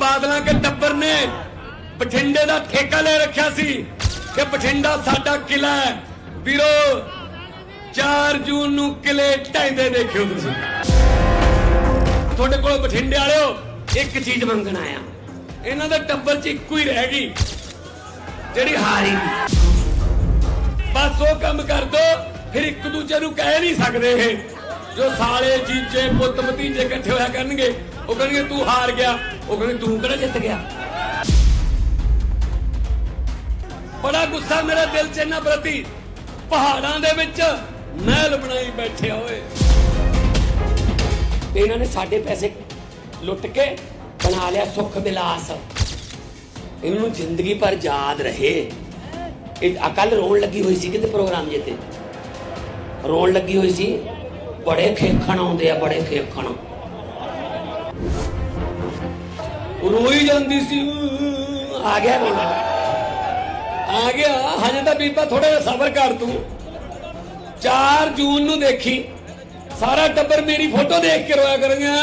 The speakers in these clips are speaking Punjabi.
ਬਾਦਲਾਂ ਕੇ ਟੱਬਰ ਨੇ ਬਠਿੰਡੇ ਦਾ ਠੇਕਾ ਲੈ ਰੱਖਿਆ ਸੀ ਕਿ ਬਠਿੰਡਾ ਸਾਡਾ ਕਿਲਾ ਹੈ। ਵੀਰੋ 4 ਜੂਨ ਨੂੰ ਕਿਲੇ ਢਾਈਂਦੇ ਦੇਖਿਓ ਤੁਸੀਂ। ਤੁਹਾਡੇ ਕੋਲ ਬਠਿੰਡੇ ਵਾਲਿਓ, ਇੱਕ ਚੀਜ਼ ਮੰਗਣ ਆਇਆ। ਇਹਨਾਂ ਦੇ ਟੱਬਰ 'ਚ ਇੱਕੋ ਹੀ ਰਹਿ ਗਈ, ਜਿਹੜੀ ਹਾਰੀ ਬਸ ਉਹ ਕੰਮ ਕਰ ਦੋ, ਫਿਰ ਇੱਕ ਦੂਜੇ ਨੂੰ ਕਹਿ ਨਹੀਂ ਸਕਦੇ ਇਹ, ਜੋ ਸਾਲੇ ਜੀਜੇ, ਪੁੱਤ ਭਤੀਜੇ ਇਕੱਠੇ ਹੋਇਆ ਕਰਨਗੇ। ਉਹ ਕਹਿਣਗੇ ਤੂੰ ਹਾਰ ਗਿਆ। ਉਹ ਕਹਿੰਦੇ ਤੂੰ ਕਿਹੜਾ ਜਿੱਤ ਗਿਆ? ਬੜਾ ਗੁੱਸਾ ਮੇਰੇ ਦਿਲ 'ਚ ਇਹਨਾਂ ਪ੍ਰਤੀ। ਪਹਾੜਾਂ ਦੇ ਵਿੱਚ ਮਹਿਲ ਬਣਾਈ ਬੈਠੇ ਹੋਏ ਤੇ ਇਹਨਾਂ ਨੇ ਸਾਡੇ ਪੈਸੇ ਲੁੱਟ ਕੇ ਬਣਾ ਲਿਆ ਸੁੱਖ ਵਿਲਾਸ ਇਹਨਾਂ ਨੂੰ ਜ਼ਿੰਦਗੀ ਭਰ ਯਾਦ ਰਹੇ। ਇਹ ਅਕਲ ਰੋਣ ਲੱਗੀ ਹੋਈ ਸੀ ਕਿਤੇ ਪ੍ਰੋਗਰਾਮ ਜੇ ਤੇ ਰੋਣ ਲੱਗੀ ਹੋਈ ਸੀ। ਬੜੇ ਖੇਖਣ ਆਉਂਦੇ ਆ, ਬੜੇ ਖੇਖਣ। ਰੋਈ ਜਾਂਦੀ ਸੀ। "ਅਹ, ਆ ਗਿਆ ਰੋਣਾ। ਆ ਗਿਆ। ਹਜੇ ਤਾਂ ਬੀਬਾ ਥੋੜਾ ਜਿਹਾ ਸਬਰ ਕਰ ਤੂੰ। 4 ਜੂਨ ਨੂੰ ਦੇਖੀ। ਸਾਰਾ ਟੱਬਰ ਮੇਰੀ ਫੋਟੋ ਦੇਖ ਕੇ ਰੋਇਆ ਕਰਾਂਗਾ।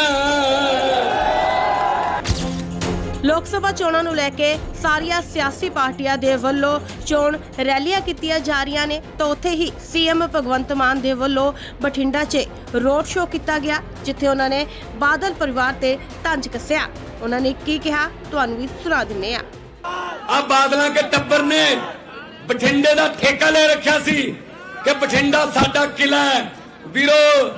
ਲੋਕ ਸਭਾ ਚੋਣਾਂ ਨੂੰ ਲੈ ਕੇ ਸਾਰੀਆਂ ਸਿਆਸੀ ਪਾਰਟੀਆਂ ਦੇ ਵੱਲੋਂ ਚੋਣ ਰੈਲੀਆਂ ਕੀਤੀਆਂ ਜਾ ਰਹੀਆਂ ਨੇ। ਤਾਂ ਉੱਥੇ ਹੀ ਸੀਐਮ ਭਗਵੰਤ ਮਾਨ ਦੇ ਵੱਲੋਂ ਬਠਿੰਡਾ 'ਚ ਰੋਡ ਸ਼ੋਅ ਕੀਤਾ ਗਿਆ, ਜਿੱਥੇ ਉਹਨਾਂ ਨੇ ਬਾਦਲ ਪਰਿਵਾਰ ਤੇ ਤੰਜ ਕੱਸਿਆ। ਉਹਨਾਂ ਨੇ ਕੀ ਕਿਹਾ? ਤੁਹਾਨੂੰ ਵੀ ਸੁਣਾ ਦਿੰਨੇ ਆ ਆ ਬਾਦਲਾਂ ਕੇ ਟੱਬਰ ਨੇ ਬਠਿੰਡੇ ਦਾ ਠੇਕਾ ਲੈ ਰੱਖਿਆ ਸੀ ਕਿ ਬਠਿੰਡਾ ਸਾਡਾ ਕਿਲਾ ਹੈ। ਵੀਰੋ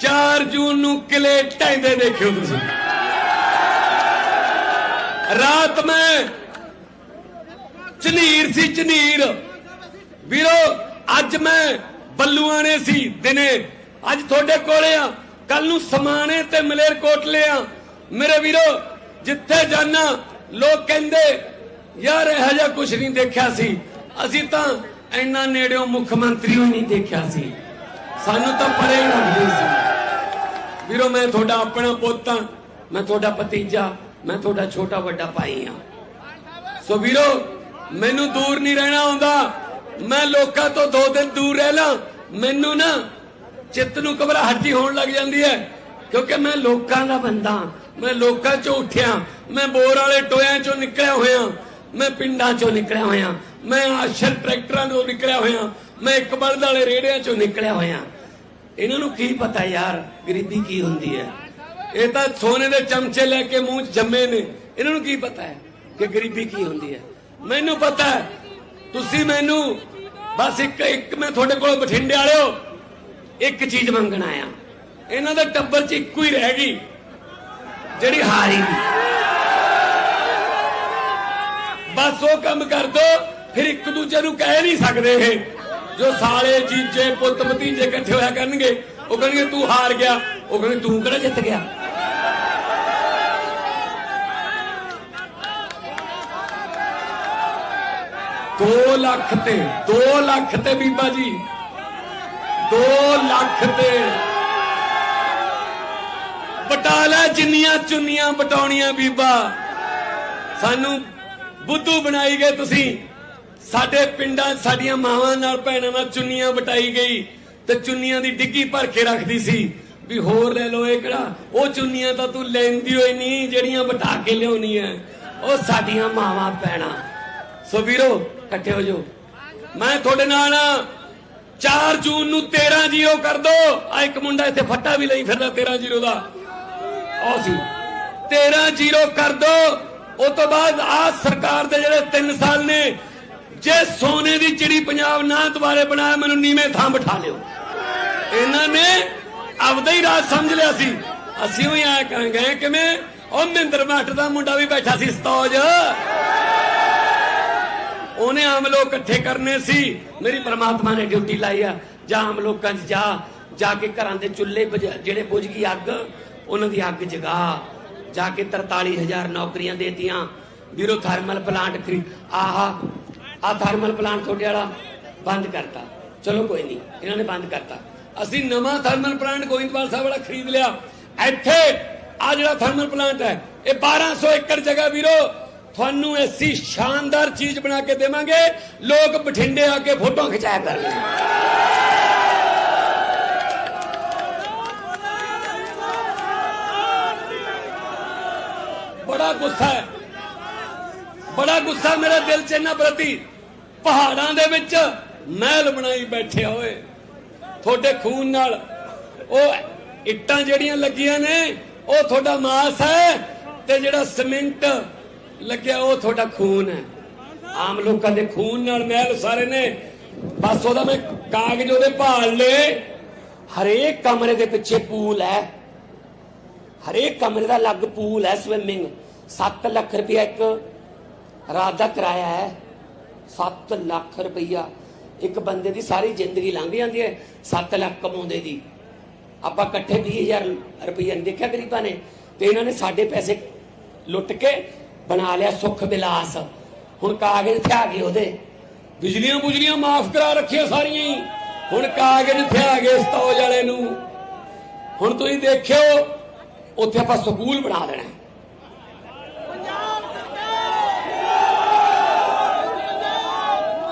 4 ਜੂਨ ਨੂੰ ਕਿਲੇ ਢਾਈਂਦੇ ਦੇਖਿਓ ਤੁਸੀਂ। ਰਾਤ ਮੈਂ ਝਨੀਰ ਸੀ, ਝਨੀਰ। ਵੀਰੋ, ਅੱਜ ਮੈਂ ਬੱਲੂਆਣੇ ਸੀ ਦਿਨੇ। ਅੱਜ ਤੁਹਾਡੇ ਕੋਲੇ ਆ। ਕੱਲ ਨੂੰ ਸਮਾਣੇ ਤੇ ਮਲੇਰ ਕੋਟਲੇ ਆ ਮੇਰੇ ਵੀਰੋ, ਜਿੱਥੇ ਜਾਣਾ ਲੋਕ ਕਹਿੰਦੇ, ਯਾਰ, ਇਹੋ ਜਿਹਾ ਕੁਝ ਨਹੀਂ ਦੇਖਿਆ ਸੀ। ਅਸੀਂ ਤਾਂ ਇੰਨਾ ਨੇੜਿਓਂ ਮੁੱਖ ਮੰਤਰੀ ਨੂੰ ਨਹੀਂ ਦੇਖਿਆ ਸੀ। ਸਾਨੂੰ ਤਾਂ ਪਰੇ ਹੀ ਲੱਗਦੇ ਸੀ। ਵੀਰੋ, ਮੈਂ ਤੁਹਾਡਾ ਆਪਣਾ ਪੁੱਤ ਮੈਂ ਤੁਹਾਡਾ ਭਤੀਜਾ। ਮੈਂ ਤੁਹਾਡਾ ਛੋਟਾ ਵੱਡਾ ਭਾਈ ਹਾਂ। ਸੋ ਵੀਰੋ, ਮੈਨੂੰ ਦੂਰ ਨਹੀਂ ਰਹਿਣਾ ਆਉਂਦਾ। ਮੈਂ ਲੋਕਾਂ ਤੋਂ ਦੋ ਦਿਨ ਦੂਰ ਰਹਿ ਲਾਂ। ਮੈਨੂੰ ਨਾ ਚਿੱਤ ਨੂੰ ਘਬਰਾਹਟੀ ਹੋਣ ਲੱਗ ਜਾਂਦੀ ਹੈ, ਕਿਉਂਕਿ ਮੈਂ ਲੋਕਾਂ ਦਾ ਬੰਦਾ ਮੈਂ ਲੋਕਾਂ ਚੋਂ ਉੱਠਿਆ ਮੈਂ ਬੋਰ ਵਾਲੇ ਟੋਇਆਂ ਚੋਂ ਨਿਕਲਿਆ ਹੋਇਆ ਮੈਂ ਪਿੰਡਾਂ ਚੋਂ ਨਿਕਲਿਆ ਹੋਇਆ ਮੈਂ ਆਸ਼ਰ ਟਰੈਕਟਰਾਂ ਤੋਂ ਨਿਕਲਿਆ ਹੋਇਆ ਮੈਂ ਇੱਕ ਬਲਦ ਵਾਲੇ ਰੇੜਿਆਂ ਚੋਂ ਨਿਕਲਿਆ ਹੋਇਆ ਇਹਨਾਂ ਨੂੰ ਕੀ ਪਤਾ ਯਾਰ, ਗਰੀਬੀ ਕੀ ਹੁੰਦੀ ਹੈ? ਇਹ ਤਾਂ ਸੋਨੇ ਦੇ ਚਮਚੇ ਲੈ ਕੇ ਮੂੰਹ 'ਚ ਜੰਮੇ ਨੇ। ਇਹਨਾਂ ਨੂੰ ਕੀ ਪਤਾ ਹੈ ਕਿ ਗਰੀਬੀ ਕੀ ਹੁੰਦੀ ਹੈ? ਮੈਨੂੰ ਪਤਾ ਹੈ। ਤੁਸੀਂ ਮੈਨੂੰ ਬਸ ਇੱਕ ਇੱਕ ਮੈਂ ਤੁਹਾਡੇ ਕੋਲ ਬਠਿੰਡੇ ਵਾਲਿਓ, ਇੱਕ ਚੀਜ਼ ਮੰਗਣ ਆਇਆ। ਇਹਨਾਂ ਦਾ ਟੱਬਰ 'ਚ ਇੱਕੋ ਹੀ ਰਹਿ ਗਈ, ਜਿਹੜੀ ਹਾਰੀ ਗਈ ਬਸ ਉਹ ਕੰਮ ਕਰ ਦੋ, ਫਿਰ ਇੱਕ ਦੂਜੇ ਨੂੰ ਕਹਿ ਨਹੀਂ ਸਕਦੇ ਇਹ। ਜੋ ਸਾਲੇ, ਜੀਜੇ ਪੁੱਤ ਭਤੀਜੇ ਇਕੱਠੇ ਹੋਇਆ ਕਰਨਗੇ, ਉਹ ਕਹਿਣਗੇ ਤੂੰ ਹਾਰ ਗਿਆ, ਉਹ ਕਹਿੰਦੇ ਤੂੰ ਕਿਹੜਾ ਜਿੱਤ ਗਿਆ? ਦੋ ਲੱਖ ਤੇ 2 ਲੱਖ ਤੇ ਬੀਬਾ ਜੀ। 2 ਲੱਖ ਤੇ। ਬਟਾਲਾ ਜਿੰਨੀਆਂ ਚੁੰਨੀਆਂ ਬਟਾਉਣੀਆਂ ਬੀਬਾ। ਸਾਨੂੰ ਬੁੱਧੂ ਬਣਾਈ ਗਏ ਤੁਸੀਂ। ਸਾਡੇ ਪਿੰਡਾਂ, ਸਾਡੀਆਂ ਮਾਵਾਂ ਨਾਲ ਭੈਣਾਂ ਨਾਲ ਚੁੰਨੀਆਂ ਵਟਾਈ ਗਈ। ਤੇ ਚੁੰਨੀਆਂ ਦੀ ਡਿੱਗੀ ਭਰ ਕੇ ਰੱਖਦੀ ਸੀ। ਵੀ ਹੋਰ ਲੈ ਲਓ ਇਹ ਕਿਹੜਾ? ਉਹ ਚੁੰਨੀਆਂ ਤਾਂ ਤੂੰ ਲੈਂਦੀ ਹੋਈ ਨਹੀਂ, ਜਿਹੜੀਆਂ ਬਟਾ ਕੇ ਲਿਆਉਣੀ ਲਿਆਉਣੀਆਂ ਉਹ ਸਾਡੀਆਂ ਮਾਵਾਂ, ਭੈਣਾਂ। ਸੋ ਵੀਰੋ ਇਕੱਠੇ ਹੋ ਜਾਓ। ਮੈਂ ਤੁਹਾਡੇ ਨਾਲ 4 ਜੂਨ ਨੂੰ 13 ਜ਼ੀਰੋ ਕਰ ਦੋ। ਆ ਇੱਕ ਮੁੰਡਾ ਇੱਥੇ ਫੱਟਾ ਵੀ ਲਈ ਫਿਰਦਾ 13 ਜ਼ੀਰੋ ਦਾ। ਆਹ। ਸੀ 13 ਜ਼ੀਰੋ ਕਰ ਦੋ। ਉਸ ਤੋਂ ਬਾਅਦ ਆ ਸਰਕਾਰ ਦੇ ਜਿਹੜੇ 3 ਸਾਲ ਨੇ, ਜੇ ਸੋਨੇ ਦੀ ਚਿੜੀ ਪੰਜਾਬ ਨਾ ਦੁਬਾਰੇ ਬਣਾਇਆ ਮੈਨੂੰ ਨੀਵੇਂ ਥਾਂ ਬਿਠਾ ਲਿਓ। ਇਹਨਾਂ ਨੇ ਆਪਦਾ ਹੀ ਰਾਜ ਸਮਝ ਲਿਆ ਸੀ। ਅਸੀਂ ਵੀ ਆਇਆ ਕਰਾਂਗੇ ਕਿਵੇਂ? ਉਹ ਮਹਿੰਦਰ ਮਾਸਟਰ ਦਾ ਮੁੰਡਾ ਵੀ ਬੈਠਾ ਸੀ, ਸਤੌਜ। ਉਹਨੇ ਆਮ ਲੋਕ ਇਕੱਠੇ ਕਰਨੇ ਸੀ। ਮੇਰੀ ਪ੍ਰਮਾਤਮਾ ਨੇ ਡਿਊਟੀ ਲਾਈ ਆ। ਜਾਂ ਆਮ ਲੋਕਾਂ 'ਚ ਜਾ। ਜਾ ਕੇ ਘਰਾਂ ਦੇ ਚੁੱਲ੍ਹੇ ਜਿਹੜੇ ਬੁਝ ਗਈ ਅੱਗ, ਉਹਨਾਂ ਦੀ ਅੱਗ ਜਗਾ। ਜਾ ਕੇ 43000 ਨੌਕਰੀਆਂ ਦੇਤੀਆਂ। ਵੀਰੋ ਥਰਮਲ ਪਲਾਂਟ ਖਰੀ, ਆਹਾ ਆ ਥਰਮਲ ਪਲਾਂਟ ਤੁਹਾਡੇ ਵਾਲਾ ਬੰਦ ਕਰਤਾ। ਚਲੋ ਕੋਈ ਨਹੀਂ, ਇਹਨਾਂ ਨੇ ਬੰਦ ਕਰਤਾ। ਅਸੀਂ ਨਵਾਂ ਥਰਮਲ ਪਲਾਂਟ ਗੋਇੰਦਵਾਲ ਸਾਹਿਬ ਵਾਲਾ ਖਰੀਦ ਲਿਆ। ਇੱਥੇ ਆ ਜਿਹੜਾ ਥਰਮਲ ਪਲਾਂਟ ਹੈ, ਇਹ 1200 ਏਕੜ ਜਗ੍ਹਾ ਵੀਰੋ ਤੁਹਾਨੂੰ ਐਸੀ ਸ਼ਾਨਦਾਰ ਚੀਜ਼ ਬਣਾ ਕੇ ਦੇਵਾਂਗੇ, ਲੋਕ ਬਠਿੰਡੇ ਆ ਕੇ ਫੋਟੋ ਖਿਚਾਇਆ ਕਰਨਗੇ। ਬੜਾ ਗੁੱਸਾ ਹੈ। ਬੜਾ ਗੁੱਸਾ ਮੇਰੇ ਦਿਲ 'ਚ ਇਹਨਾਂ ਪ੍ਰਤੀ। ਪਹਾੜਾਂ ਦੇ ਵਿੱਚ ਮਹਿਲ ਬਣਾਈ ਬੈਠੇ ਹੋਏ ਤੁਹਾਡੇ ਖੂਨ ਨਾਲ। ਉਹ ਇੱਟਾਂ ਜਿਹੜੀਆਂ ਲੱਗੀਆਂ ਨੇ, ਉਹ ਤੁਹਾਡਾ ਮਾਸ ਹੈ ਤੇ ਜਿਹੜਾ ਸਿਮੈਂਟ ਲੱਗਿਆ ਉਹ ਤੁਹਾਡਾ ਖੂਨ ਹੈ। ਆਮ ਲੋਕਾਂ ਦੇ ਖੂਨ ਨਾਲ ਮਹਿਲ ਸਾਰੇ ਨੇ। ਬਸ ਉਹਦਾ ਮੈਂ ਕਾਗਜ਼ ਉਹਦੇ ਭਾਲ ਲਏ। ਹਰੇਕ ਕਮਰੇ ਦੇ ਪਿੱਛੇ ਪੂਲ ਹੈ। ਹਰੇਕ ਕਮਰੇ ਦਾ ਅਲੱਗ ਪੂਲ ਹੈ ਸਵਿਮਿੰਗ 7 ਲੱਖ ਰੁਪਇਆ ਇੱਕ ਰਾਤ ਦਾ ਕਿਰਾਇਆ ਹੈ। 7 ਲੱਖ ਰੁਪਇਆ। ਇੱਕ ਬੰਦੇ ਦੀ ਸਾਰੀ ਜ਼ਿੰਦਗੀ ਲੰਘ ਜਾਂਦੀ ਹੈ 7 ਲੱਖ ਕਮਾਉਂਦੇ ਦੀ। ਆਪਾਂ ਇਕੱਠੇ 20000 ਰੁਪਇਆ ਨਹੀਂ ਦੇਖਿਆ ਗਰੀਬਾਂ ਨੇ। ਤੇ ਇਹਨਾਂ ਨੇ ਸਾਡੇ ਪੈਸੇ ਲੁੱਟ ਕੇ ਬਣਾ ਲਿਆ ਸੁੱਖ ਵਿਲਾਸ ਹੁਣ ਕਾਗਜ਼ ਤੇ ਗਏ ਉਹਦੇ। ਬਿਜਲੀਆਂ ਬੁਜਲੀਆਂ ਮਾਫ ਕਰਾ ਰੱਖੀਆਂ ਸਾਰੀਆਂ ਹੀ। ਹੁਣ ਕਾਗਜ਼ ਤੇ ਗਏ ਸਤੌਜ ਵਾਲੇ ਨੂੰ। ਹੁਣ ਤੁਸੀਂ ਦੇਖਿਓ, ਉੱਥੇ ਆਪਾਂ ਸਕੂਲ ਬਣਾ ਦੇਣਾ।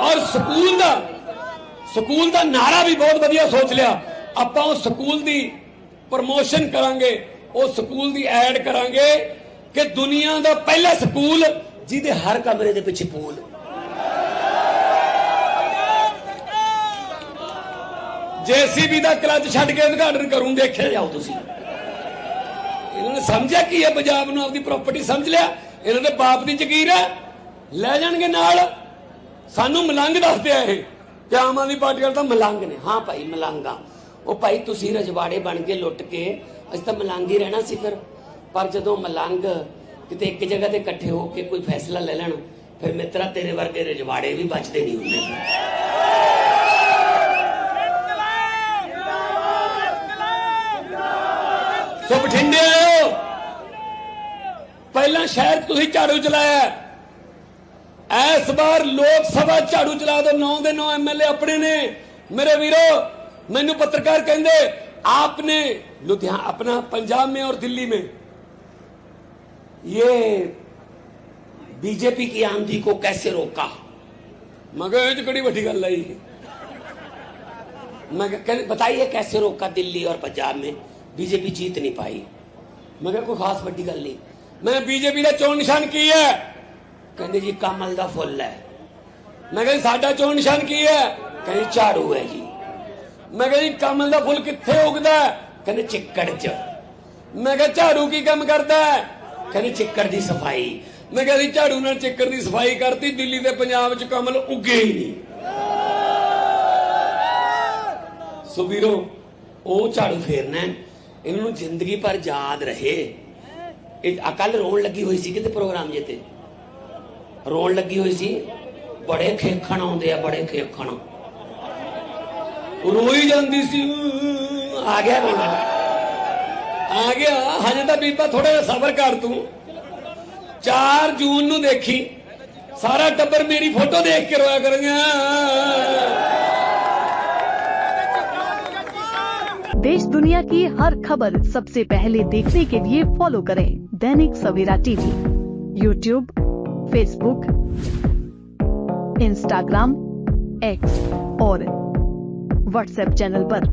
ਔਰ ਸਕੂਲ ਦਾ ਸਕੂਲ ਦਾ ਨਾਰਾ ਵੀ ਬਹੁਤ ਵਧੀਆ ਸੋਚ ਲਿਆ। ਆਪਾਂ ਉਹ ਸਕੂਲ ਦੀ ਪ੍ਰਮੋਸ਼ਨ ਕਰਾਂਗੇ, ਉਹ ਸਕੂਲ ਦੀ ਐਡ ਕਰਾਂਗੇ। ਕਿ ਦੁਨੀਆ ਦਾ ਪਹਿਲਾ ਸਕੂਲ ਜਿਹਦੇ ਹਰ ਕਮਰੇ ਦੇ ਪਿੱਛੇ ਪੂਲ। ਜੇਸੀਬੀ ਦਾ ਕਲੱਚ ਛੱਡ ਕੇ ਉਦਘਾਟਨ ਕਰੂੰ, ਦੇਖਿਆ ਜਾਓ ਤੁਸੀਂ। ਇਹਨਾਂ ਨੇ ਸਮਝਿਆ ਕੀ ਹੈ? ਪੰਜਾਬ ਨੂੰ ਆਪਦੀ ਪ੍ਰਾਪਰਟੀ ਸਮਝ ਲਿਆ। ਇਹਨਾਂ ਦੇ ਬਾਪ ਦੀ ਜ਼ਗੀਰ ਹੈ। ਲੈ ਜਾਣਗੇ ਨਾਲ। ਸਾਨੂੰ ਮਲੰਗ ਦੱਸਦੇ ਆ ਇਹ ਕਿ ਆਮ ਆਦਮੀ ਪਾਰਟੀ ਵਾਲੇ ਤਾਂ ਮਲੰਗ ਨੇ। ਹਾਂ ਭਾਈ, ਮਲੰਗਾ ਉਹ ਭਾਈ, ਤੁਸੀਂ ਰਜਵਾੜੇ ਬਣ ਕੇ ਲੁੱਟ ਕੇ, ਅਸੀਂ ਤਾਂ ਮਲੰਗ ਹੀ ਰਹਿਣਾ ਸੀ ਫਿਰ। ਪਰ ਜਦੋਂ ਮਲੰਗ ਕਿਤੇ ਇੱਕ ਜਗ੍ਹਾ ਤੇ ਇਕੱਠੇ ਹੋ ਕੇ ਕੋਈ ਫੈਸਲਾ ਲੈ ਲੈਣ ਫਿਰ ਮਿੱਤਰਾ ਤੇਰੇ ਵਰਗੇ ਰਜਵਾੜੇ ਵੀ ਬਚਦੇ ਨਹੀਂ ਹੁੰਦੇ ਸੋ ਬਠਿੰਡੇ ਆਇਓ ਪਹਿਲਾਂ ਸ਼ਹਿਰ 'ਚ ਤੁਸੀਂ ਝਾੜੂ ਚਲਾਇਆ ਹੈ। ਇਸ ਵਾਰ ਲੋਕ ਸਭਾ ਝਾੜੂ ਚਲਾ ਦੋ 9 ਦੇ 9 ਐਮਐਲਏ ਆਪਣੇ ਨੇ ਮੇਰੇ ਵੀਰੋ ਮੈਨੂੰ ਪੱਤਰਕਾਰ ਕਹਿੰਦੇ आपने लुधियाना अपना पंजाब में और दिल्ली में ये बीजेपी की आंधी को कैसे रोका मगर ये तो बड़ी बड़ी गल है ये। मैं कह- बताइए कैसे रोका दिल्ली और पंजाब में बीजेपी जीत नहीं पाई मैं कहा कोई खास बड़ी गल नहीं मैं बीजेपी का चोन निशान की है ਕਹਿੰਦੇ ਜੀ ਕਮਲ ਦਾ ਫੁੱਲ ਹੈ ਮੈਂ ਕਿਹਾ ਜੀ ਸਾਡਾ ਚੋਣ ਨਿਸ਼ਾਨ ਕੀ ਹੈ ਕਹਿੰਦੇ ਝਾੜੂ ਹੈ ਜੀ ਮੈਂ ਕਿਹਾ ਜੀ ਕਮਲ ਦਾ ਫੁੱਲ ਕਿੱਥੇ ਉਗਦਾ ਹੈ ਕਹਿੰਦੇ ਚਿੱਕੜ 'ਚ ਮੈਂ ਕਿਹਾ ਝਾੜੂ ਕੀ ਕੰਮ ਕਰਦਾ ਹੈ ਕਹਿੰਦੇ ਚਿੱਕੜ ਦੀ ਸਫ਼ਾਈ। ਮੈਂ ਕਹਿੰਦੀ ਝਾੜੂ ਨਾਲ ਚਿੱਕਰ ਦੀ ਸਫ਼ਾਈ ਕਰਤੀ, ਦਿੱਲੀ ਤੇ ਪੰਜਾਬ 'ਚ ਕਮਲ ਉੱਗੇ ਹੀ ਨਹੀਂ। ਸੋ ਵੀਰੋ, ਉਹ ਝਾੜੂ ਫੇਰਨਾ ਇਹਨਾਂ ਨੂੰ ਜ਼ਿੰਦਗੀ ਭਰ ਯਾਦ ਰਹੇ। ਇਹ ਅਕਲ ਰੋਣ ਲੱਗੀ ਹੋਈ ਸੀ ਕਿਤੇ ਪ੍ਰੋਗਰਾਮ ਜੇ ਤੇ ਰੋਣ ਲੱਗੀ ਹੋਈ ਸੀ? ਬੜੇ ਖੇਖਣ ਆਉਂਦੇ ਆ, ਬੜੇ ਖੇਖਣ। ਰੋਈ ਜਾਂਦੀ ਸੀ, ਆ ਗਿਆ ਰੋਣਾ। ਆ ਗਿਆ ਹਜੇ ਤਾਂ ਬੀਬਾ ਥੋੜਾ ਜਿਹਾ ਸਬਰ ਕਰ ਤੂੰ 4 ਜੂਨ ਨੂੰ ਦੇਖੀ ਸਾਰਾ ਟੱਬਰ ਮੇਰੀ ਫੋਟੋ ਦੇਖ ਕੇ ਰੋਇਆ ਕਰਾਂਗਾ देश दुनिया की हर खबर सबसे पहले देखने के लिए फॉलो करें Dainik Savera TV YouTube Facebook Instagram X और व्हाट्सएप चैनल पर।